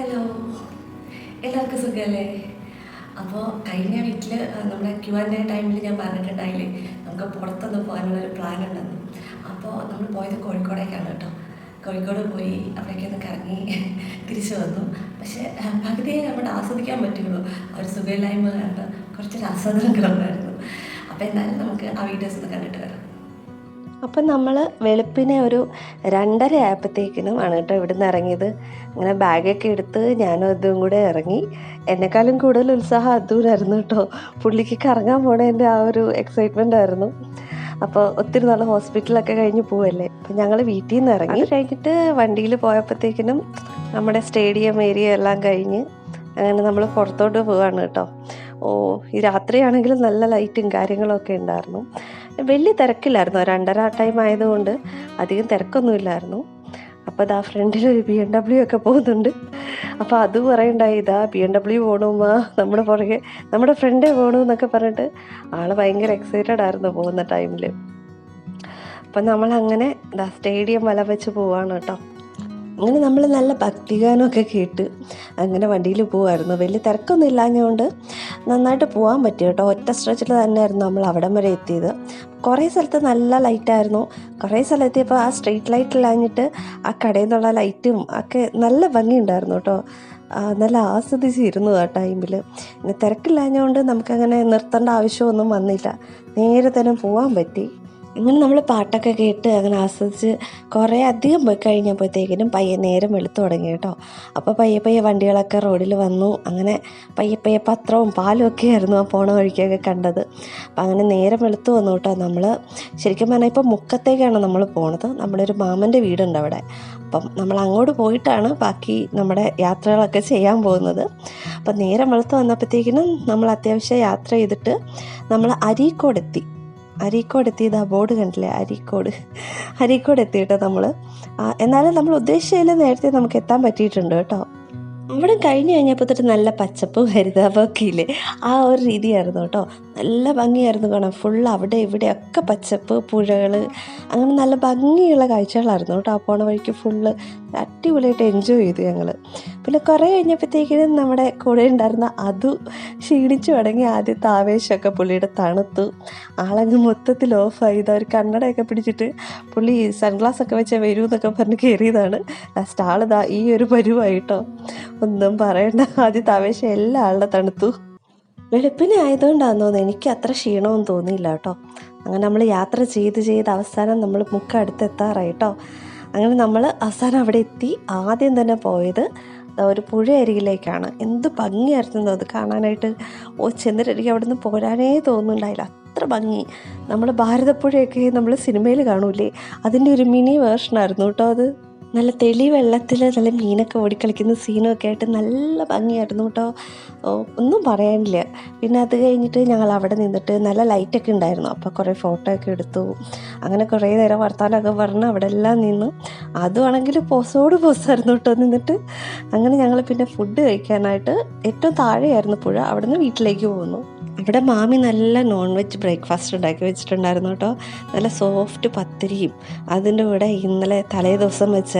Hello. എല്ലാവർക്കും സുഖമല്ലേ അപ്പോൾ കഴിഞ്ഞ വീട്ടിൽ നമ്മുടെ ക്യു ആൻഡ് എ ടൈമിൽ ഞാൻ പറഞ്ഞിട്ടുണ്ടായില്ലേ നമുക്ക് പുറത്തൊന്ന് പോകാനുള്ള ഒരു പ്ലാൻ ഉണ്ടെന്ന് അപ്പോൾ നമ്മൾ പോയത് കോഴിക്കോടേക്കാണ് കേട്ടോ. കോഴിക്കോട് പോയി അവിടേക്കൊന്ന് കറങ്ങി തിരിച്ചു വന്നു. പക്ഷേ പകുതിയെ നമ്മുടെ ആസ്വദിക്കാൻ പറ്റുള്ളൂ. ആ ഒരു സുഖമില്ലായ്മ കണ്ട് കുറച്ചൊരു ആസ്വാദനങ്ങളുണ്ടായിരുന്നു അപ്പോൾ എന്തായാലും നമുക്ക് ആ വീഡിയോസ് ഒന്ന് കണ്ടിട്ട് വരാം. അപ്പം നമ്മൾ വെളുപ്പിനെ ഒരു രണ്ടര ആയപ്പോഴത്തേക്കിനും ആണ് കേട്ടോ ഇവിടുന്ന് ഇറങ്ങിയത്. അങ്ങനെ ബാഗൊക്കെ എടുത്ത് ഞാനും അതും കൂടെ ഇറങ്ങി. എന്നെക്കാളും കൂടുതൽ ഉത്സാഹം അതുമായിരുന്നു കേട്ടോ. പുള്ളിക്ക് കറങ്ങാൻ പോണതിന്റെ ആ ഒരു എക്സൈറ്റ്മെന്റ് ആയിരുന്നു. അപ്പോൾ ഒത്തിരി നാൾ ഹോസ്പിറ്റലൊക്കെ കഴിഞ്ഞ് പോവല്ലേ. അപ്പം ഞങ്ങൾ വീട്ടിൽ നിന്ന് ഇറങ്ങി. കഴിഞ്ഞിട്ട് വണ്ടിയിൽ പോയപ്പോഴത്തേക്കിനും നമ്മുടെ സ്റ്റേഡിയം ഏരിയ എല്ലാം കഴിഞ്ഞ് അങ്ങനെ നമ്മൾ പുറത്തോട്ട് പോവാണ് കേട്ടോ. ഓ ഈ രാത്രിയാണെങ്കിലും നല്ല ലൈറ്റും കാര്യങ്ങളൊക്കെ ഉണ്ടായിരുന്നു. വലിയ തിരക്കില്ലായിരുന്നു രണ്ടര ടൈം ആയതുകൊണ്ട് അധികം തിരക്കൊന്നുമില്ലായിരുന്നു. അപ്പോൾ അതാ ഫ്രണ്ടിൽ ഒരു ബി എം ഡബ്ല്യു ഒക്കെ പോകുന്നുണ്ട്. അപ്പോൾ അത് പറയണ്ടായി ഇതാ ബി എം ഡബ്ല്യു പോകണുമ്മ നമ്മുടെ പുറകെ നമ്മുടെ ഫ്രണ്ടേ പോകണു എന്നൊക്കെ പറഞ്ഞിട്ട് ആൾ ഭയങ്കര എക്സൈറ്റഡ് ആയിരുന്നു പോകുന്ന ടൈമിൽ അപ്പം നമ്മളങ്ങനെ ദാ സ്റ്റേഡിയം വല വെച്ച് പോവാണ് കേട്ടോ. അങ്ങനെ നമ്മൾ നല്ല ഭക്തിഗാനമൊക്കെ കേട്ട് അങ്ങനെ വണ്ടിയിൽ പോകുമായിരുന്നു വലിയ തിരക്കൊന്നും ഇല്ലാഞ്ഞുകൊണ്ട് നന്നായിട്ട് പോകാൻ പറ്റി കേട്ടോ. ഒറ്റ സ്ട്രെച്ചിൽ തന്നെയായിരുന്നു നമ്മൾ അവിടം വരെ എത്തിയത്. കുറേ സ്ഥലത്ത് നല്ല ലൈറ്റായിരുന്നു കുറേ സ്ഥലത്തിയപ്പോൾ ആ സ്ട്രീറ്റ് ലൈറ്റ് ഇല്ലാഞ്ഞിട്ട് ആ കടയിൽ നിന്നുള്ള ലൈറ്റും ഒക്കെ നല്ല ഭംഗിയുണ്ടായിരുന്നു കേട്ടോ. നല്ല ആസ്വദിച്ചിരുന്നു ആ ടൈമിൽ പിന്നെ തിരക്കില്ലാഞ്ഞുകൊണ്ട് നമുക്കങ്ങനെ നിർത്തേണ്ട ആവശ്യമൊന്നും വന്നില്ല. നേരെ തന്നെ പോകാൻ പറ്റി. അങ്ങനെ നമ്മൾ പാട്ടൊക്കെ കേട്ട് അങ്ങനെ ആസ്വദിച്ച് കുറേ അധികം പോയി കഴിഞ്ഞപ്പോഴത്തേക്കിനും പയ്യെ നേരം വെളുത്തു തുടങ്ങി കേട്ടോ. അപ്പോൾ പയ്യെ പയ്യെ വണ്ടികളൊക്കെ റോഡിൽ വന്നു. അങ്ങനെ പയ്യെ പയ്യെ പത്രവും പാലും ഒക്കെ ആയിരുന്നു ആ പോണ വഴിക്കൊക്കെ കണ്ടത്. അപ്പം അങ്ങനെ നേരം വെളുത്തു വന്നു കേട്ടോ നമ്മൾ ശരിക്കും പറഞ്ഞാൽ ഇപ്പോൾ മുക്കത്തേക്കാണ് നമ്മൾ പോണത്. നമ്മുടെ ഒരു മാമന്റെ വീടുണ്ട് അവിടെ. അപ്പം നമ്മൾ അങ്ങോട്ട് പോയിട്ടാണ് ബാക്കി നമ്മുടെ യാത്രകളൊക്കെ ചെയ്യാൻ പോകുന്നത്. അപ്പം നേരം വെളുത്ത് വന്നപ്പോഴത്തേക്കിനും നമ്മൾ അത്യാവശ്യം യാത്ര ചെയ്തിട്ട് നമ്മൾ അരീക്കോട് എത്തി അരീക്കോട് എത്തിയത് ആ ബോർഡ് കണ്ടില്ലേ? അരീക്കോട്. അരീക്കോട് എത്തിയിട്ട് നമ്മൾ എന്നാലും നമ്മൾ ഉദ്ദേശിച്ചതിൽ നേരത്തെ നമുക്ക് എത്താൻ പറ്റിയിട്ടുണ്ട് കേട്ടോ. അവിടെ കഴിഞ്ഞ് കഴിഞ്ഞപ്പോൾ തൊട്ട് നല്ല പച്ചപ്പും ഹരിതാപമൊക്കെ ഇല്ലേ? ആ ഒരു രീതിയായിരുന്നു കേട്ടോ. നല്ല ഭംഗിയായിരുന്നു കാണാൻ. ഫുൾ അവിടെ ഇവിടെയൊക്കെ പച്ചപ്പ് പുഴകൾ അങ്ങനെ നല്ല ഭംഗിയുള്ള കാഴ്ചകളായിരുന്നു കേട്ടോ. പോണ വഴിക്ക് ഫുള്ള് അടിപൊളിയായിട്ട് എൻജോയ് ചെയ്തു ഞങ്ങൾ പിന്നെ കുറേ കഴിഞ്ഞപ്പോഴത്തേക്കിനും നമ്മുടെ കൂടെ ഉണ്ടായിരുന്ന അതു ക്ഷീണിച്ചു തുടങ്ങി ആദ്യത്തെ ആവേശമൊക്കെ പുള്ളിയുടെ തണുത്തു. ആളങ്ങ് മൊത്തത്തിൽ ഓഫായി അവർ കണ്ണടയൊക്കെ പിടിച്ചിട്ട് പുള്ളി സൺഗ്ലാസ് ഒക്കെ വെച്ചാൽ വരൂ എന്നൊക്കെ പറഞ്ഞ് കയറിയതാണ് ലാസ്റ്റ് ആളിതാ ഈ ഒരു പരുവായിട്ടോ. ഒന്നും പറയണ്ട. ആദ്യത്തെ ആവേശം എല്ലാ ആളുടെ തണുത്തു. വെളുപ്പിനെ ആയതുകൊണ്ടാണെന്ന് എനിക്ക് അത്ര ക്ഷീണമൊന്നും തോന്നിയില്ല കേട്ടോ അങ്ങനെ നമ്മൾ യാത്ര ചെയ്ത് ചെയ്ത് അവസാനം നമ്മൾ മുക്കടുത്ത് അടുത്തെത്താറായി കേട്ടോ അങ്ങനെ നമ്മൾ അവസാനം അവിടെ എത്തി ആദ്യം തന്നെ പോയത് ഒരു പുഴ അരികിലേക്കാണ് എന്ത് ഭംഗിയായിരുന്നു അത് കാണാനായിട്ട്. ഓ ചെന്നിട്ടരികെ അവിടെ നിന്ന് പോരാനേ തോന്നുന്നുണ്ടായില്ല. അത്ര ഭംഗി. നമ്മൾ ഭാരതപ്പുഴയൊക്കെ നമ്മൾ സിനിമയിൽ കാണൂലേ അതിന്റെ ഒരു മിനി വേർഷനായിരുന്നു കേട്ടോ അത്. നല്ല തെളി വെള്ളത്തിൽ നല്ല മീനൊക്കെ ഓടിക്കളിക്കുന്ന സീനും ഒക്കെ ആയിട്ട് നല്ല ഭംഗിയായിരുന്നു കേട്ടോ. ഒന്നും പറയാനില്ല. പിന്നെ അത് കഴിഞ്ഞിട്ട് ഞങ്ങൾ അവിടെ നിന്നിട്ട് നല്ല ലൈറ്റൊക്കെ ഉണ്ടായിരുന്നു. അപ്പോൾ കുറേ ഫോട്ടോ ഒക്കെ എടുത്തു. അങ്ങനെ കുറേ നേരം വർത്താനമൊക്കെ പറഞ്ഞ് അവിടെ എല്ലാം നിന്നു. അതുമാണെങ്കിൽ പോസോട് പോസായിരുന്നു കേട്ടോ നിന്നിട്ട്. അങ്ങനെ ഞങ്ങൾ പിന്നെ ഫുഡ് കഴിക്കാനായിട്ട് ഏറ്റവും താഴെയായിരുന്നു പുഴ. അവിടെ നിന്ന് വീട്ടിലേക്ക് പോകുന്നു ഇവിടെ മാമി നല്ല നോൺ വെജ് ബ്രേക്ക്ഫാസ്റ്റ് ഉണ്ടാക്കി വെച്ചിട്ടുണ്ടായിരുന്നു കേട്ടോ. നല്ല സോഫ്റ്റ് പത്തിരിയും അതിന്റെ കൂടെ ഇന്നലെ തലേ ദിവസം വെച്ച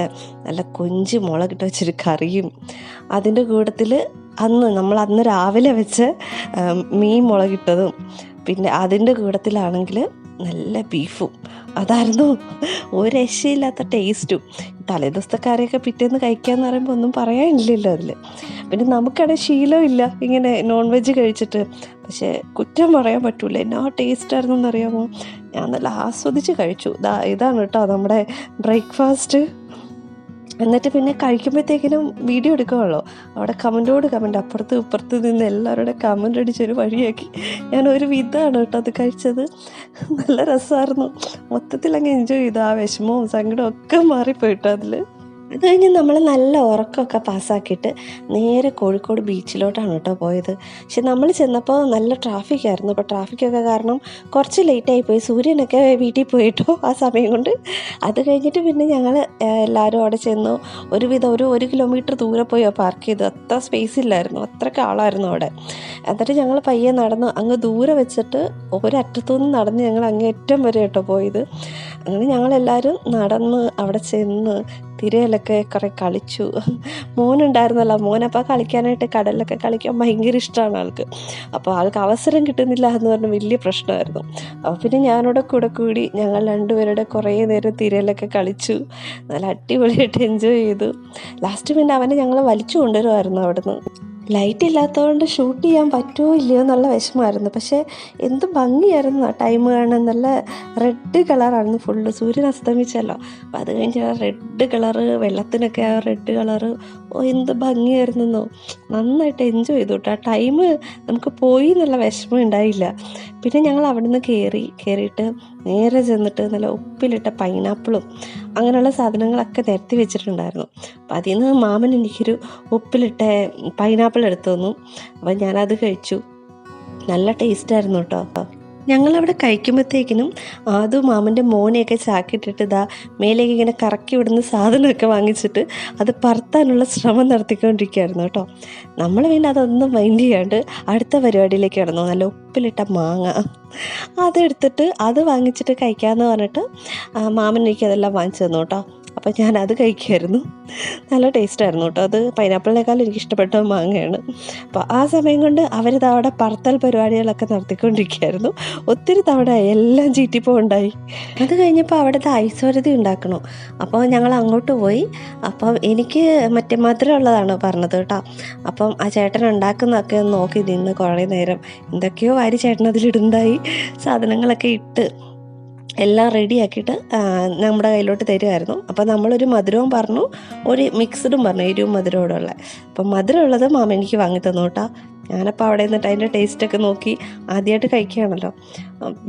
നല്ല കൊഞ്ചി മുളകിട്ട് വെച്ചൊരു കറിയും. അതിന്റെ കൂട്ടത്തിൽ അന്ന് നമ്മൾ അന്ന് രാവിലെ വെച്ച് മീൻ മുളകിട്ടതും പിന്നെ അതിന്റെ കൂട്ടത്തിലാണെങ്കിൽ നല്ല ബീഫും അതായിരുന്നു ഒരു രക്ഷയില്ലാത്ത ടേസ്റ്റും തലേദിവസത്തെ കറിയൊക്കെ പിറ്റേന്ന് കഴിക്കാന്ന് പറയുമ്പോൾ ഒന്നും പറയാനില്ലല്ലോ അതിൽ പിന്നെ നമുക്കാണെങ്കിൽ ശീലമില്ല ഇങ്ങനെ നോൺ വെജ് കഴിച്ചിട്ട്. പക്ഷേ കുറ്റം പറയാൻ പറ്റൂല. എന്നാ ടേസ്റ്റായിരുന്നു എന്നറിയാമോ ഞാൻ നല്ല ആസ്വദിച്ച് കഴിച്ചു. ദാ ഇതാണ് കേട്ടോ നമ്മുടെ ബ്രേക്ക്ഫാസ്റ്റ് എന്നിട്ട് പിന്നെ കഴിക്കുമ്പോഴത്തേക്കിനും വീഡിയോ എടുക്കുമല്ലോ അവിടെ കമന്റോട് കമന്റ് അപ്പുറത്ത് ഇപ്പുറത്ത് നിന്ന് എല്ലാവരുടെ കമന്റ് അടിച്ചൊരു വഴിയാക്കി. ഞാൻ ഒരു വിധമാണ് കേട്ടോ അത് കഴിച്ചത്. നല്ല രസമായിരുന്നു മൊത്തത്തിൽ അങ്ങ് എൻജോയ് ചെയ്തു. ആ വിഷമവും സങ്കടവും ഒക്കെ മാറിപ്പോയിട്ടോ അതിൽ അത് കഴിഞ്ഞ് നമ്മൾ നല്ല ഉറക്കമൊക്കെ പാസ്സാക്കിയിട്ട് നേരെ കോഴിക്കോട് ബീച്ചിലോട്ടാണ് കേട്ടോ പോയത്. പക്ഷെ നമ്മൾ ചെന്നപ്പോൾ നല്ല ട്രാഫിക് ആയിരുന്നു. അപ്പോൾ ട്രാഫിക്കൊക്കെ കാരണം കുറച്ച് ലേറ്റായി പോയി. സൂര്യനൊക്കെ വീട്ടിൽ പോയിട്ടോ ആ സമയം കൊണ്ട്. അത് കഴിഞ്ഞിട്ട് പിന്നെ ഞങ്ങൾ എല്ലാവരും അവിടെ ചെന്നു. ഒരുവിധം ഒരു ഒരു കിലോമീറ്റർ ദൂരെ പോയി പാർക്ക് ചെയ്തു. അത്ര സ്പേസ് ഇല്ലായിരുന്നു. അത്രയ്ക്ക് ആളായിരുന്നു അവിടെ. എന്നിട്ട് ഞങ്ങൾ പയ്യെ നടന്നു അങ്ങ് ദൂരെ വെച്ചിട്ട് ഒരറ്റത്തുനിന്ന് നടന്ന് ഞങ്ങൾ അങ്ങേറ്റം വരെ കേട്ടോ പോയത്. അങ്ങനെ ഞങ്ങളെല്ലാവരും നടന്ന് അവിടെ ചെന്ന് തിരയിലൊക്കെ കുറേ കളിച്ചു. മോനുണ്ടായിരുന്നല്ലോ. മോനപ്പോൾ കളിക്കാനായിട്ട് കടലിലൊക്കെ കളിക്കാൻ ഭയങ്കര ഇഷ്ടമാണ് ആൾക്ക്. അപ്പോൾ ആൾക്ക് അവസരം കിട്ടുന്നില്ല എന്ന് പറഞ്ഞ വലിയ പ്രശ്നമായിരുന്നു. അപ്പോൾ പിന്നെ ഞാനോടെ കൂടെ കൂടി ഞങ്ങൾ രണ്ടുപേരുടെ കുറേ നേരം തിരയിലൊക്കെ കളിച്ചു. നല്ല അടിപൊളിയായിട്ട് എൻജോയ് ചെയ്തു. ലാസ്റ്റ് പിന്നെ അവനെ ഞങ്ങൾ വലിച്ചു കൊണ്ടുവരുമായിരുന്നു അവിടുന്ന്. ലൈറ്റ് ഇല്ലാത്തതുകൊണ്ട് ഷൂട്ട് ചെയ്യാൻ പറ്റുമോ ഇല്ലയോ എന്നുള്ള വിഷമമായിരുന്നു. പക്ഷേ എന്ത് ഭംഗിയായിരുന്നു ആ ടൈം കാണാൻ. നല്ല റെഡ് കളറായിരുന്നു ഫുള്ള് സൂര്യൻ അസ്തമിച്ചല്ലോ. അപ്പം അത് കഴിഞ്ഞ് ആ റെഡ് കളറ് വെള്ളത്തിനൊക്കെ ആ റെഡ് കളറ് ഓ എന്ത് ഭംഗിയായിരുന്നെന്നോ. നന്നായിട്ട് എൻജോയ് ചെയ്തു കേട്ടോ. ആ ടൈം നമുക്ക് പോയി എന്നുള്ള വിഷമം ഉണ്ടായില്ല. പിന്നെ ഞങ്ങൾ അവിടുന്ന് കയറി കയറിയിട്ട് നേരെ ചെന്നിട്ട് നല്ല ഉപ്പിലിട്ട പൈനാപ്പിളും അങ്ങനെയുള്ള സാധനങ്ങളൊക്കെ നിരത്തി വെച്ചിട്ടുണ്ടായിരുന്നു. അപ്പം അതിൽ നിന്ന് മാമൻ എനിക്കൊരു ഉപ്പിലിട്ട പൈനാപ്പിൾ എടുത്തു തന്നു. അപ്പം ഞാനത് കഴിച്ചു. നല്ല ടേസ്റ്റായിരുന്നു കേട്ടോ. ഞങ്ങളവിടെ കഴിക്കുമ്പോഴത്തേക്കിനും ആദ്യം മാമന്റെ മോനെയൊക്കെ ചാക്കിട്ടിട്ട് ഇതാ മേലേക്ക് ഇങ്ങനെ കറക്കി വിടുന്ന സാധനമൊക്കെ വാങ്ങിച്ചിട്ട് അത് പറത്താനുള്ള ശ്രമം നടത്തിക്കൊണ്ടിരിക്കുകയായിരുന്നു കേട്ടോ. നമ്മൾ പിന്നെ അതൊന്നും മൈൻഡ് ചെയ്യാണ്ട് അടുത്ത പരിപാടിയിലേക്ക് കിടന്നു. നല്ല ഉപ്പിലിട്ട മാങ്ങ. അതെടുത്തിട്ട് അത് വാങ്ങിച്ചിട്ട് കഴിക്കാമെന്ന് പറഞ്ഞിട്ട് മാമൻ എനിക്ക് അതെല്ലാം വാങ്ങിച്ചു തന്നു കേട്ടോ. അപ്പോൾ ഞാൻ അത് കഴിക്കുമായിരുന്നു നല്ല ടേസ്റ്റായിരുന്നു കേട്ടോ അത്. പൈനാപ്പിളിനേക്കാളും എനിക്ക് ഇഷ്ടപ്പെട്ട മാങ്ങയാണ്. അപ്പോൾ ആ സമയം കൊണ്ട് അവരിത് അവിടെ പറത്തൽ പരിപാടികളൊക്കെ നടത്തിക്കൊണ്ടിരിക്കുകയായിരുന്നു ഒത്തിരി തവണ എല്ലാം ചീറ്റിപ്പോണ്ടായി അത് കഴിഞ്ഞപ്പോൾ അവിടുത്തെ ഐശ്വര്യത ഉണ്ടാക്കണം? അപ്പോൾ ഞങ്ങൾ അങ്ങോട്ട് പോയി. അപ്പം എനിക്ക് മറ്റേ മധുരമുള്ളതാണ് പറഞ്ഞത് കേട്ടോ. അപ്പം ആ ചേട്ടൻ ഉണ്ടാക്കുന്നതൊക്കെ നോക്കി നിന്ന് കുറേ നേരം എന്തൊക്കെയോ വാരി ചേട്ടൻ അതിലിടുണ്ടായി സാധനങ്ങളൊക്കെ ഇട്ട്. എല്ലാം റെഡിയാക്കിയിട്ട് നമ്മുടെ കയ്യിലോട്ട് തരുമായിരുന്നു അപ്പോൾ നമ്മളൊരു മധുരവും പറഞ്ഞു ഒരു മിക്സ്ഡും പറഞ്ഞു എരിവും മധുരവും ഉള്ള അപ്പം മധുരമുള്ളത് മാമ എനിക്ക് വാങ്ങി തന്നോട്ടാ. ഞാനപ്പോൾ അവിടെ നിന്നിട്ട് അതിന്റെ ടേസ്റ്റൊക്കെ നോക്കി ആദ്യമായിട്ട് കഴിക്കുകയാണല്ലോ.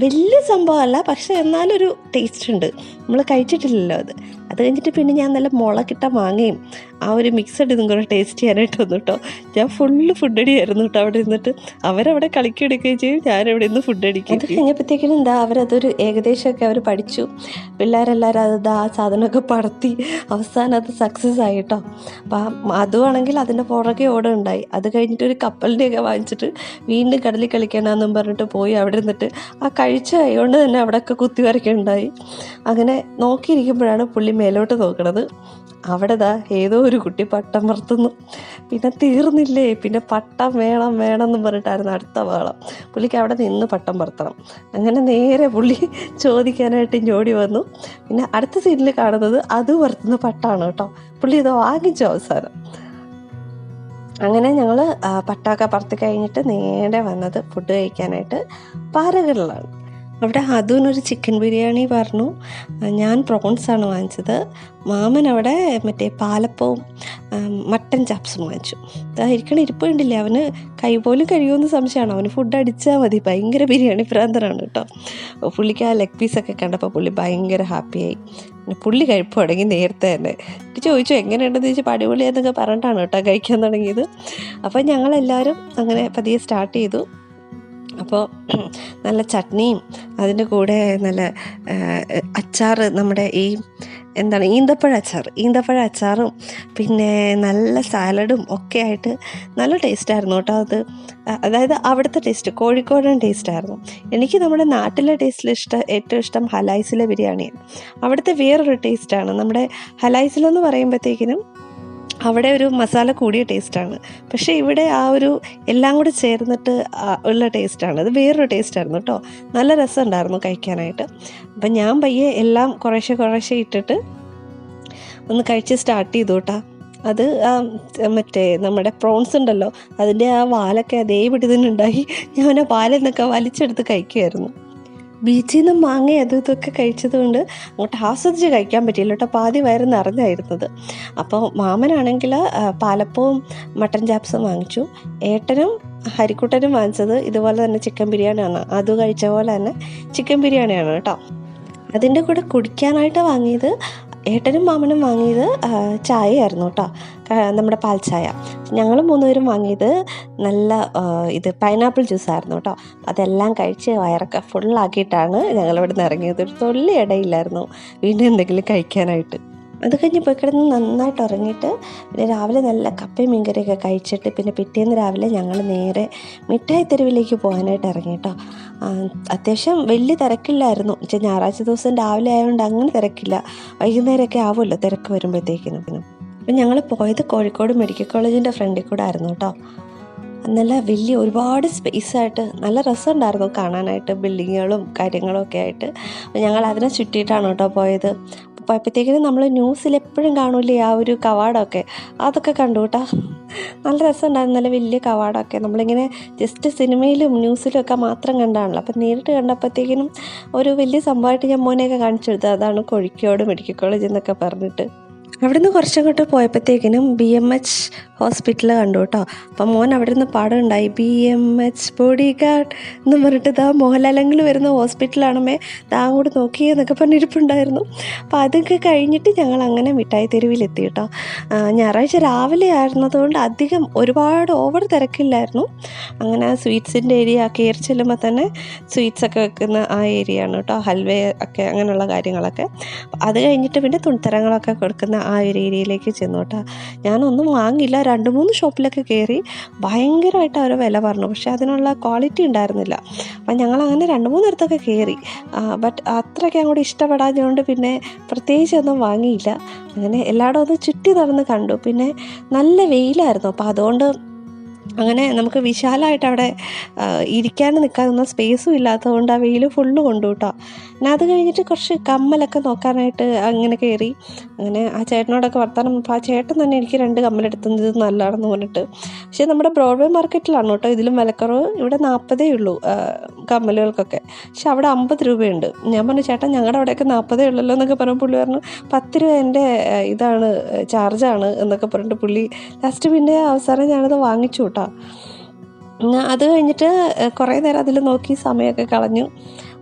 വലിയ സംഭവമല്ല പക്ഷേ എന്നാലൊരു ടേസ്റ്റ് ഉണ്ട്. നമ്മൾ കഴിച്ചിട്ടില്ലല്ലോ അത്. അത് കഴിഞ്ഞിട്ട് പിന്നെ ഞാൻ നല്ല മുളകിട്ട മാങ്ങയും ആ ഒരു മിക്സഡ് ഇതും കൂടെ ടേസ്റ്റ് ചെയ്യാനായിട്ട് വന്നു കേട്ടോ ഞാൻ ഫുള്ള് ഫുഡ് അടിയായിരുന്നു കേട്ടോ അവിടെ ഇരുന്നിട്ട്. അവരവിടെ കളിക്കെടുക്കുകയും ചെയ്യും ഞാനവിടെ നിന്ന് ഫുഡ് അടിക്കും അത് കഴിഞ്ഞപ്പോഴത്തേക്കിനും എന്താ അവരതൊരു ഏകദേശമൊക്കെ അവർ പഠിച്ചു. പിള്ളേരെല്ലാവരും അത് ആ സാധനമൊക്കെ പടത്തി അവസാനം അത് സക്സസ് ആയി കേട്ടോ അപ്പം അതുവാണെങ്കിൽ അതിന്റെ പുറകെ ഓടുണ്ടായി. അത് കഴിഞ്ഞിട്ട് ഒരു കപ്പലിന്റെയൊക്കെ വാങ്ങിച്ചിട്ട് വീണ്ടും കടലിൽ കളിക്കണമെന്നും പറഞ്ഞിട്ട് പോയി അവിടെ നിന്നിട്ട് ആ കഴിച്ച അയോണ്ട് തന്നെ അവിടെയൊക്കെ കുത്തി വരയ്ക്കുണ്ടായി. അങ്ങനെ നോക്കിയിരിക്കുമ്പോഴാണ് പുള്ളി മേലോട്ട് നോക്കണത്. അവിടെ ദാ ഏതോ ഒരു കുട്ടി പട്ടം പറത്തുന്നു പിന്നെ തീർന്നില്ലേ? പിന്നെ പട്ടം വേണം വേണം എന്ന് പറഞ്ഞിട്ടായിരുന്നു അടുത്ത ബഹളം. പുള്ളിക്ക് അവിടെ നിന്ന് പട്ടം പറത്തണം അങ്ങനെ നേരെ പുള്ളി ചോദിക്കാനായിട്ട് ഞോടി വന്നു. പിന്നെ അടുത്ത സീനിൽ കാണുന്നത് അത് പറത്തുന്ന പട്ടാണ് കേട്ടോ. പുള്ളി ഇത് വാങ്ങിച്ചു അവസാനം. അങ്ങനെ ഞങ്ങൾ പട്ടമൊക്കെ പറത്തി കഴിഞ്ഞിട്ട് നേരെ വന്നത് ഫുഡ് കഴിക്കാനായിട്ട് പാരകളിലാണ് അവിടെ ഒരു ചിക്കൻ ബിരിയാണി പറഞ്ഞു. ഞാൻ പ്രോൺസാണ് വാങ്ങിച്ചത്. മാമൻ അവിടെ മറ്റേ പാലപ്പവും മട്ടൻ ചാപ്സും വാങ്ങിച്ചു. അതായിരിക്കണം ഇരിപ്പ് കണ്ടില്ലേ? അവന് കൈ പോലും കഴിയുമെന്ന് സംശയമാണ്. അവന് ഫുഡ് അടിച്ചാൽ മതി. ഭയങ്കര ബിരിയാണി ഭ്രാന്തനാണ് കേട്ടോ. പുള്ളിക്ക് ആ ലെഗ് പീസൊക്കെ കണ്ടപ്പോൾ പുള്ളി ഭയങ്കര ഹാപ്പിയായി പുള്ളി കഴിപ്പ് തുടങ്ങി നേരത്തെ തന്നെ. ചോദിച്ചു എങ്ങനെയുണ്ടെന്ന് ചോദിച്ചപ്പോൾ പടിപൊളിയെന്നൊക്കെ പറഞ്ഞിട്ടാണ് കേട്ടോ കഴിക്കാൻ തുടങ്ങിയത്. അപ്പോൾ ഞങ്ങളെല്ലാവരും അങ്ങനെ പതിയെ സ്റ്റാർട്ട് ചെയ്തു. അപ്പോൾ നല്ല ചട്നിയും അതിന്റെ കൂടെ നല്ല അച്ചാർ നമ്മുടെ ഈ എന്താണ് ഈന്തപ്പഴ അച്ചാർ ഈന്തപ്പഴ അച്ചാറും പിന്നെ നല്ല സാലഡും ഒക്കെ ആയിട്ട് നല്ല ടേസ്റ്റായിരുന്നു കേട്ടോ അത്. അതായത് അവിടുത്തെ ടേസ്റ്റ് കോഴിക്കോടൻ ടേസ്റ്റായിരുന്നു എനിക്ക് നമ്മുടെ നാട്ടിലെ ടേസ്റ്റിൽ ഇഷ്ടം ഏറ്റവും ഇഷ്ടം ഹലായ്സിലെ ബിരിയാണിയാണ്. അവിടുത്തെ വേറൊരു ടേസ്റ്റാണ് നമ്മുടെ ഹലായ്സിലെന്ന് പറയുമ്പോഴത്തേക്കിനും അവിടെ ഒരു മസാല കൂടിയ ടേസ്റ്റാണ് പക്ഷേ ഇവിടെ ആ ഒരു എല്ലാം കൂടി ചേർന്നിട്ട് ഉള്ള ടേസ്റ്റാണ് അത് വേറൊരു ടേസ്റ്റായിരുന്നു കേട്ടോ നല്ല രസമുണ്ടായിരുന്നു കഴിക്കാനായിട്ട്. അപ്പം ഞാൻ പയ്യെ എല്ലാം കുറേശ്ശെ കുറേശ്ശെ ഇട്ടിട്ട് ഒന്ന് കഴിച്ച് സ്റ്റാർട്ട് ചെയ്തു കേട്ടോ അത് മറ്റേ നമ്മുടെ പ്രോൺസ് ഉണ്ടല്ലോ അതിന്റെ ആ വാലൊക്കെ അതേപടി തന്നെ ഉണ്ടായി. ഞാൻ ആ വാലെന്നൊക്കെ വലിച്ചെടുത്ത് കഴിക്കുമായിരുന്നു ബീച്ചിൽ നിന്ന് മാങ്ങ അതും ഇതൊക്കെ കഴിച്ചതുകൊണ്ട് അങ്ങോട്ട് ആസ്വദിച്ച് കഴിക്കാൻ പറ്റിയില്ല കേട്ടോ. പാതി വയറ് നിറഞ്ഞായിരുന്നത്. അപ്പോൾ മാമനാണെങ്കിൽ പാലപ്പവും മട്ടൻ ചാപ്സും വാങ്ങിച്ചു. ഏട്ടനും ഹരിക്കുട്ടനും വാങ്ങിച്ചത് ഇതുപോലെ തന്നെ ചിക്കൻ ബിരിയാണിയാണ്. അത് കഴിച്ച പോലെ തന്നെ ചിക്കൻ ബിരിയാണിയാണ് കേട്ടോ. അതിന്റെ കൂടെ കുടിക്കാനായിട്ട് വാങ്ങിയത് ഏട്ടനും മാമനും വാങ്ങിയത് ചായയായിരുന്നു കേട്ടോ നമ്മുടെ പാൽ ചായ. ഞങ്ങൾ മൂന്നുപേരും വാങ്ങിയത് നല്ല ഇത് പൈനാപ്പിൾ ജ്യൂസായിരുന്നു കേട്ടോ അതെല്ലാം കഴിച്ച് വയറൊക്കെ ഫുള്ളാക്കിയിട്ടാണ് ഞങ്ങളിവിടെ നിന്ന് ഇറങ്ങിയത്. ഒരു തൊല്ലി ഇടയില്ലായിരുന്നു. വീണ്ടും എന്തെങ്കിലും കഴിക്കാനായിട്ട്. അത് കഴിഞ്ഞ് പോയി കിടന്ന് നന്നായിട്ട് ഉറങ്ങിയിട്ട് പിന്നെ രാവിലെ നല്ല കപ്പയും മീൻകറിയൊക്കെ കഴിച്ചിട്ട് പിന്നെ പിറ്റേന്ന് രാവിലെ ഞങ്ങൾ നേരെ മിഠായി തെരുവിലേക്ക് പോകാനായിട്ട് ഇറങ്ങി കേട്ടോ. അത്യാവശ്യം വലിയ തിരക്കില്ലായിരുന്നു. വെച്ചാൽ ഞായറാഴ്ച ദിവസം രാവിലെ ആയതുകൊണ്ട് അങ്ങനെ തിരക്കില്ല. വൈകുന്നേരമൊക്കെ ആവുമല്ലോ തിരക്ക് വരുമ്പോഴത്തേക്കിനും. അപ്പം ഞങ്ങൾ പോയത് കോഴിക്കോട് മെഡിക്കൽ കോളേജിന്റെ ഫ്രണ്ടിൽ കൂടെ ആയിരുന്നു കേട്ടോ. നല്ല വലിയ ഒരുപാട് സ്പേസ് ആയിട്ട് നല്ല രസമുണ്ടായിരുന്നു കാണാനായിട്ട് ബിൽഡിങ്ങുകളും കാര്യങ്ങളും ഒക്കെ ആയിട്ട്. ഞങ്ങൾ അതിനെ ചുറ്റിയിട്ടാണ് കേട്ടോ പോയത്. അപ്പോൾ അപ്പോഴത്തേക്കിനും നമ്മൾ ന്യൂസിൽ എപ്പോഴും കാണൂലേ ആ ഒരു കവാടമൊക്കെ അതൊക്കെ കണ്ടു കേട്ടോ നല്ല രസമുണ്ടായിരുന്നു നല്ല വലിയ കവാടമൊക്കെ നമ്മളിങ്ങനെ ജസ്റ്റ് സിനിമയിലും ന്യൂസിലും ഒക്കെ മാത്രം കണ്ടാണല്ലോ. അപ്പം നേരിട്ട് കണ്ടപ്പോഴത്തേക്കിനും ഒരു വലിയ സംഭവമായിട്ട് ഞാൻ മോനെയൊക്കെ കാണിച്ചു കൊടുത്തത് അതാണ് കോഴിക്കോട് മെഡിക്കൽ കോളേജ് എന്നൊക്കെ പറഞ്ഞിട്ട്. അവിടുന്ന് കുറച്ചങ്ങോട്ട് പോയപ്പോഴത്തേക്കിനും ബി എം എച്ച് ഹോസ്പിറ്റൽ കണ്ടു കേട്ടോ അപ്പം മോൻ അവിടെ നിന്ന് പാടുണ്ടായി B M H bodyguard എന്ന് പറഞ്ഞിട്ട് ഇതാ മോഹൻലാലെങ്കിൽ വരുന്ന ഹോസ്പിറ്റലാണമേ ദാ അങ്ങോട്ട് നോക്കിയെന്നൊക്കെ പറഞ്ഞിരിപ്പുണ്ടായിരുന്നു. അപ്പം അതൊക്കെ കഴിഞ്ഞിട്ട് ഞങ്ങൾ അങ്ങനെ മിഠായി തെരുവിലെത്തി കേട്ടോ ഞായറാഴ്ച രാവിലെ ആയിരുന്നതുകൊണ്ട് അധികം ഒരുപാട് ഓവർ തിരക്കില്ലായിരുന്നു. അങ്ങനെ സ്വീറ്റ്സിന്റെ ഏരിയ കയറി ചെല്ലുമ്പോൾ തന്നെ സ്വീറ്റ്സ് ഒക്കെ വെക്കുന്ന ആ ഏരിയ ആണ് കേട്ടോ ഹൽവ ഒക്കെ അങ്ങനെയുള്ള കാര്യങ്ങളൊക്കെ. അത് കഴിഞ്ഞിട്ട് പിന്നെ തുണിത്തരങ്ങളൊക്കെ കൊടുക്കുന്ന ഒരു ഏരിയയിലേക്ക് ചെന്നു കേട്ടോ ഞാനൊന്നും വാങ്ങില്ല രണ്ട് മൂന്ന് ഷോപ്പിലൊക്കെ കയറി ഭയങ്കരമായിട്ട് അവർ വില പറഞ്ഞു. പക്ഷേ അതിനുള്ള ക്വാളിറ്റി ഉണ്ടായിരുന്നില്ല. അപ്പം ഞങ്ങൾ അങ്ങനെ രണ്ട് മൂന്നിടത്തൊക്കെ കയറി ബട്ട് അത്രയ്ക്ക് അങ്ങോട്ട് ഇഷ്ടപ്പെടാഞ്ഞതുകൊണ്ട് പിന്നെ പ്രത്യേകിച്ച് ഒന്നും വാങ്ങിയില്ല. അങ്ങനെ എല്ലായിടും ഒന്ന് ചുറ്റി നടന്ന് കണ്ടു. പിന്നെ നല്ല വെയിലായിരുന്നു. അപ്പോൾ അതുകൊണ്ട് അങ്ങനെ നമുക്ക് വിശാലമായിട്ട് അവിടെ ഇരിക്കാൻ നിൽക്കാനൊന്നും സ്പേസും ഇല്ലാത്തതുകൊണ്ട് ആ വെയിൽ ഫുള്ള് കൊണ്ടു കേട്ടോ പിന്നെ അത് കഴിഞ്ഞിട്ട് കുറച്ച് കമ്മലൊക്കെ നോക്കാനായിട്ട് അങ്ങനെ കയറി. അങ്ങനെ ആ ചേട്ടനോടൊക്കെ വർത്താനം അപ്പോൾ ആ ചേട്ടൻ തന്നെ എനിക്ക് രണ്ട് കമ്മലെടുത്തത് ഇത് നല്ലതാണെന്ന് പറഞ്ഞിട്ട്. പക്ഷേ നമ്മുടെ ബ്രോഡ്വേ മാർക്കറ്റിലാണ് കേട്ടോ ഇതിലും വിലക്കുറവ്. ഇവിടെ നാൽപ്പതേ ഉള്ളൂ കമ്മലുകൾക്കൊക്കെ. പക്ഷെ അവിടെ അമ്പത് രൂപയുണ്ട്. ഞാൻ പറഞ്ഞു ചേട്ടൻ ഞങ്ങളുടെ അവിടെയൊക്കെ നാൽപ്പതേ ഉള്ളല്ലോ എന്നൊക്കെ പറഞ്ഞു പുള്ളി പറഞ്ഞു പത്ത് രൂപ എന്റെ ഇതാണ് ചാർജാണ് എന്നൊക്കെ പറഞ്ഞിട്ട് പുള്ളി ലാസ്റ്റ് പിന്നെ അവസാനം ഞാനത് വാങ്ങിച്ചു കേട്ടോ. അത് കഴിഞ്ഞിട്ട് കുറേ നേരം അതിൽ നോക്കി സമയമൊക്കെ കളഞ്ഞു.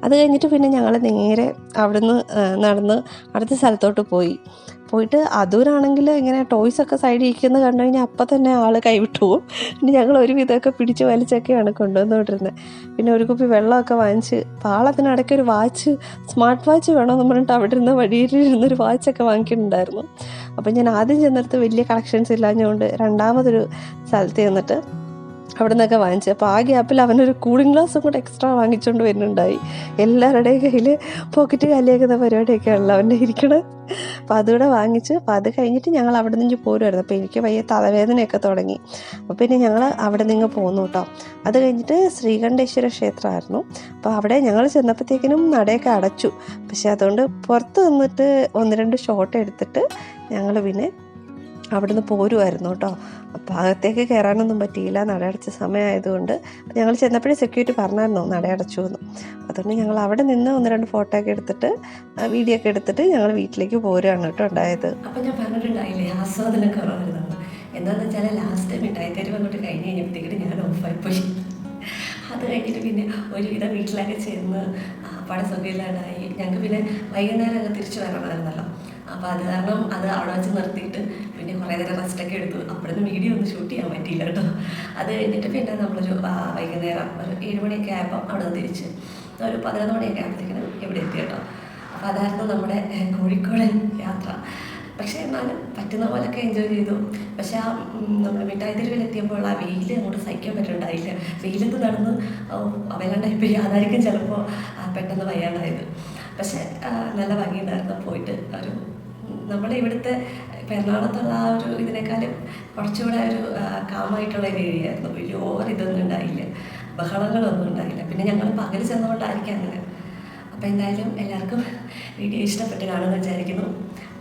അത് കഴിഞ്ഞിട്ട് പിന്നെ ഞങ്ങൾ നേരെ അവിടുന്ന് നടന്ന് അടുത്ത സ്ഥലത്തോട്ട് പോയി. പോയിട്ട് അതൂരാണെങ്കിൽ ഇങ്ങനെ ടോയ്സ് ഒക്കെ സൈഡിൽ ഇരിക്കുന്നത് കണ്ടു കഴിഞ്ഞാൽ അപ്പം തന്നെ ആൾ കൈവിട്ടു പോകും പിന്നെ ഞങ്ങൾ ഒരു വിധമൊക്കെ പിടിച്ച് വലിച്ചൊക്കെയാണ് കൊണ്ടുവന്നുകൊണ്ടിരുന്നത് പിന്നെ ഒരു കുപ്പി വെള്ളമൊക്കെ വാങ്ങിച്ച് പാളത്തിനിടയ്ക്ക് ഒരു വാച്ച് സ്മാർട്ട് വാച്ച് വേണമെന്ന് പറഞ്ഞിട്ട് അവിടെ ഇരുന്ന് വഴിയിലിരുന്നൊരു വാച്ചൊക്കെ വാങ്ങിക്കുന്നുണ്ടായിരുന്നു. അപ്പം ഞാൻ ആദ്യം ചെന്നിടത്ത് വലിയ കളക്ഷൻസ് ഇല്ലാഞ്ഞുകൊണ്ട് രണ്ടാമതൊരു സ്ഥലത്ത് ചെന്നിട്ട് അവിടെ നിന്നൊക്കെ വാങ്ങിച്ചു അപ്പോൾ ആ ഗ്യാപ്പിൽ അവനൊരു കൂളിംഗ് ഗ്ലാസ്സും കൂടെ എക്സ്ട്രാ വാങ്ങിച്ചുകൊണ്ട് വരുന്നുണ്ടായി. എല്ലാവരുടെയും കയ്യിൽ പോക്കറ്റ് കാലിയാക്കുന്ന പരിപാടിയൊക്കെ ഉള്ളു അവന്റെ ഇരിക്കണത് അപ്പോൾ അതുകൂടെ വാങ്ങിച്ച് അപ്പോൾ അത് കഴിഞ്ഞിട്ട് ഞങ്ങൾ അവിടെ നിന്ന് പോരുമായിരുന്നു അപ്പോൾ എനിക്ക് വയ്യ തലവേദനയൊക്കെ തുടങ്ങി. അപ്പോൾ പിന്നെ ഞങ്ങൾ അവിടെ നിന്ന് പോന്നു കേട്ടോ. അത് കഴിഞ്ഞിട്ട് ശ്രീകണ്ഠേശ്വര ക്ഷേത്രമായിരുന്നു. അപ്പോൾ അവിടെ ഞങ്ങൾ ചെന്നപ്പോഴത്തേക്കിനും നടയൊക്കെ അടച്ചു. പക്ഷേ അതുകൊണ്ട് പുറത്ത് നിന്നിട്ട് ഒന്ന് രണ്ട് ഷോട്ട് എടുത്തിട്ട് ഞങ്ങൾ പിന്നെ അവിടുന്ന് പോരുമായിരുന്നു കേട്ടോ. അപ്പോൾ അകത്തേക്ക് കയറാനൊന്നും പറ്റിയില്ല. നട അടച്ച സമയമായതുകൊണ്ട് ഞങ്ങൾ ചെന്നപ്പോഴേ സെക്യൂരിറ്റി പറഞ്ഞായിരുന്നു നട അടച്ചു എന്ന് അതുകൊണ്ട് ഞങ്ങൾ അവിടെ നിന്ന് ഒന്ന് രണ്ട് ഫോട്ടോ ഒക്കെ എടുത്തിട്ട് വീഡിയോ ഒക്കെ എടുത്തിട്ട് ഞങ്ങൾ വീട്ടിലേക്ക് പോരുകയാണ് കേട്ടോ ഉണ്ടായത്. അപ്പം ഞാൻ പറഞ്ഞിട്ടുണ്ടായില്ലേ ആസ്വാദനം എന്താണെന്ന് വെച്ചാൽ ലാസ്റ്റ് ടൈം മിഠായി തരുമ്പോൾ അങ്ങോട്ട് കഴിഞ്ഞ് കഴിഞ്ഞപ്പോഴത്തേക്കിട്ട് ഞാൻ ഓഫായി പോയി. അത് കഴിഞ്ഞിട്ട് പിന്നെ ഒരുവിധം വീട്ടിലൊക്കെ ചെന്ന് പട സുഖയില്ലാണ്ടായി ഞങ്ങൾക്ക് പിന്നെ വൈകുന്നേരം അങ്ങ് തിരിച്ചു വരണമായിരുന്നല്ലോ. അപ്പോൾ അത് കാരണം അത് അവിടെ വെച്ച് നിർത്തിയിട്ട് പിന്നെ കുറേ നേരം റെസ്റ്റൊക്കെ എടുത്തു. അപ്പോഴൊന്നും വീഡിയോ ഒന്നും ഷൂട്ട് ചെയ്യാൻ പറ്റിയില്ല കേട്ടോ. അത് കഴിഞ്ഞിട്ട് പിന്നെ നമ്മളൊരു വൈകുന്നേരം ഒരു ഏഴ് മണിയൊക്കെ ആയപ്പോൾ അവിടെ നിന്ന് തിരിച്ച്. ഒരു പതിനൊന്ന് മണിയൊക്കെ ആയപ്പോഴത്തേക്കിനും ഇവിടെ എത്തി കേട്ടോ. അപ്പോൾ അതായിരുന്നു നമ്മുടെ കോഴിക്കോടൻ യാത്ര. പക്ഷേ എന്നാലും പറ്റുന്ന പോലൊക്കെ എൻജോയ് ചെയ്തു. പക്ഷേ ആ നമ്മുടെ മിഠായി തെരുവിലെത്തിയപ്പോൾ ആ വെയിൽ അങ്ങോട്ട് സഹിക്കാൻ പറ്റുന്നുണ്ടായില്ല വെയിലത്ത് നടന്ന് വയ്യാണ്ടായിപ്പോയി അതായിരിക്കും ചിലപ്പോൾ പെട്ടെന്ന് വയ്യാണ്ടായത്. പക്ഷേ നല്ല ഭംഗിയുണ്ടായിരുന്നു. പോയിട്ട് നമ്മുടെ ഇവിടുത്തെ എറണാകുളത്തുള്ള ആ ഒരു ഇതിനേക്കാളും കുറച്ചുകൂടെ ഒരു കാമായിട്ടുള്ള ഒരു ഏരിയ ആയിരുന്നു. വലിയ ഓവർ ഇതൊന്നും ഉണ്ടായില്ല. ബഹളങ്ങളൊന്നും ഉണ്ടായില്ല. പിന്നെ ഞങ്ങൾ പകൽ ചെന്നുകൊണ്ടായിരിക്കാം അങ്ങനെ. അപ്പോൾ എന്തായാലും എല്ലാവർക്കും വീഡിയോ ഇഷ്ടപ്പെട്ട് കാണുമെന്ന് വിചാരിക്കുന്നു.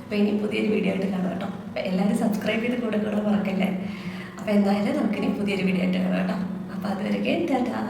അപ്പോൾ ഇനി പുതിയൊരു വീഡിയോ ആയിട്ട് കാണാം കേട്ടോ. അപ്പോൾ എല്ലാവരും സബ്സ്ക്രൈബ് ചെയ്ത് കൂടെ കൂടെ മറക്കല്ലേ? അപ്പോൾ എന്തായാലും നമുക്കിനി പുതിയൊരു വീഡിയോ ആയിട്ട് കാണാം കേട്ടോ. അപ്പോൾ അതുവരെയൊക്കെ ടാറ്റാ.